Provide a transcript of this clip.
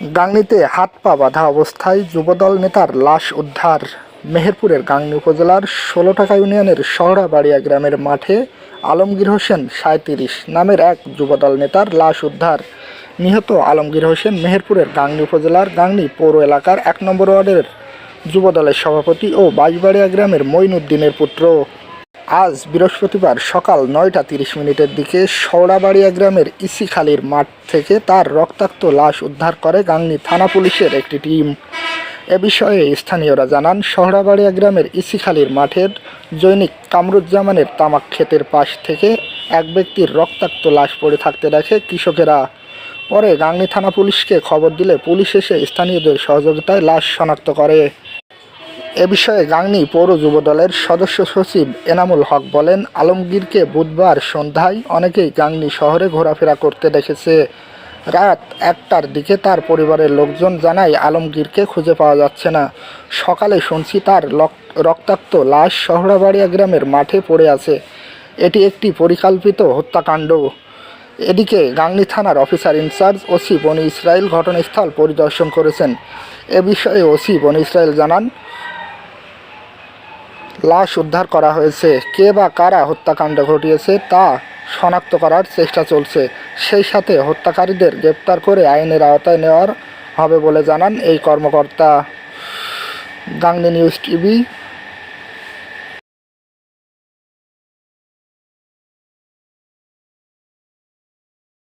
গাংনীতে হাত পা বাঁধা অবস্থায় যুবদল নেতার লাশ উদ্ধার। মেহেরপুরের গাংনী উপজেলার ষোলোটাকা ইউনিয়নের শহরাবাড়িয়া গ্রামের মাঠে আলমগীর হোসেন সাঁত্রিশ নামের এক যুবদল নেতার লাশ উদ্ধার। নিহত আলমগীর হোসেন মেহেরপুরের গাংনী উপজেলার গাংনী পৌর এলাকার এক নম্বর ওয়ার্ডের যুবদলের সভাপতি ও বাইশবাড়িয়া গ্রামের মঈনুদ্দিনের পুত্র। আজ বৃহস্পতিবার সকাল নয়টা তিরিশ মিনিটের দিকে সৌড়াবাড়িয়া গ্রামের ইসিখালির মাঠ থেকে তার রক্তাক্ত লাশ উদ্ধার করে গাংনী থানা পুলিশের একটি টিম। এ বিষয়ে স্থানীয়রা জানান শহরাবাড়িয়া গ্রামের ইসিখালির মাঠের জৈনিক কামরুজ্জামানের তামাক ক্ষেতের পাশ থেকে এক ব্যক্তির রক্তাক্ত লাশ পড়ে থাকতে দেখে কৃষকেরা। পরে গাংনী থানা পুলিশকে খবর দিলে পুলিশ এসে স্থানীয়দের সহযোগিতায় লাশ শনাক্ত করে। এ বিষয়ে গাংনী পৌর যুবদলের সদস্য সচিব এনামুল হক বলেন, আলমগীরকে বুধবার সন্ধ্যায় অনেকেই গাংনী শহরে ঘোরাফেরা করতে দেখেছে। রাত একটার দিকে তার পরিবারের লোকজন জানায়, আলমগীরকে খুঁজে পাওয়া যাচ্ছে না। সকালে শুনছি তার রক্তাক্ত লাশ শহরাবাড়িয়া গ্রামের মাঠে পড়ে আছে। এটি একটি পরিকল্পিত হত্যাকাণ্ড। এদিকে গাংনী থানার officer in charge OC Boni Israel ঘটনাস্থল পরিদর্শন করেছেন। এ বিষয়ে ওসি বনি ইসরায়েল জানান লাশ উদ্ধার করা হয়েছে। কে বা কারা হত্যাকাণ্ড ঘটিয়েছে তা শনাক্ত করার চেষ্টা চলছে। সেই সাথে হত্যাকারীদের গ্রেপ্তার করে আইনের আওতায় নেওয়ার হবে বলে জানান এই কর্মকর্তা। Gangni news TV